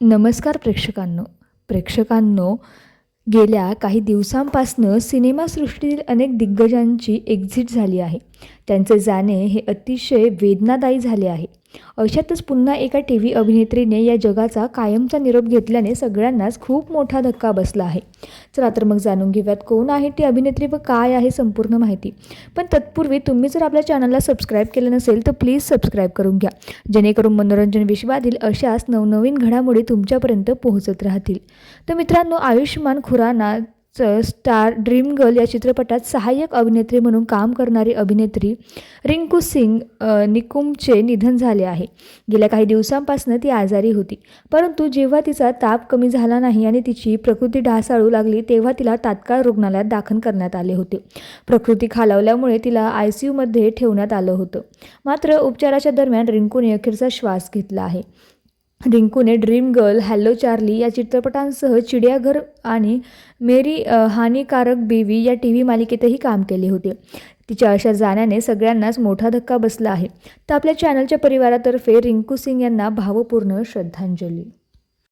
नमस्कार प्रेक्षकांनो. प्रेक्षकांनो गेल्या काही दिवसांपासनं सिनेमासृष्टीतील अनेक दिग्गजांची एक्झिट झाली आहे. त्यांचे जाणे हे अतिशय वेदनादायी झाले आहे. अशातच पुन्हा एका टी व्ही अभिनेत्रीने या जगाचा कायमचा निरोप घेतल्याने सगळ्यांनाच खूप मोठा धक्का बसला आहे. चला तर मग जाणून घेऊयात कोण आहे ती अभिनेत्री व काय आहे संपूर्ण माहिती. पण तत्पूर्वी तुम्ही जर आपल्या चॅनलला सबस्क्राईब केलं नसेल तर प्लीज सबस्क्राईब करून घ्या. जेणेकरून मनोरंजन विश्वातील अशाच नवनवीन घडामोडी तुमच्यापर्यंत पोहोचत राहतील. तर मित्रांनो आयुष्यमान खुरानाचं स्टार ड्रीम गर्ल या चित्रपटात सहाय्यक अभिनेत्री म्हणून काम करणारी अभिनेत्री रिंकू सिंग निकुमचे निधन झाले आहे. गेल्या काही दिवसांपासून ती आजारी होती. परंतु जेव्हा तिचा ताप कमी झाला नाही आणि तिची प्रकृती ढासाळू लागली तेव्हा तिला तात्काळ रुग्णालयात दाखल करण्यात आले होते. प्रकृती खालावल्यामुळे तिला आय सी यूमध्ये ठेवण्यात आलं होतं. मात्र उपचाराच्या दरम्यान रिंकूने अखेरचा श्वास घेतला आहे. रिंकूने ड्रीम गर्ल हॅलो चार्ली या चित्रपटांसह चिडियाघर आणि मेरी हानिकारक बेबी या टी व्ही मालिकेतही काम केले होते. तिच्या अशा जाण्याने सगळ्यांनाच मोठा धक्का बसला आहे. तर आपल्या चॅनलच्या परिवारातर्फे रिंकू सिंग यांना भावपूर्ण श्रद्धांजली.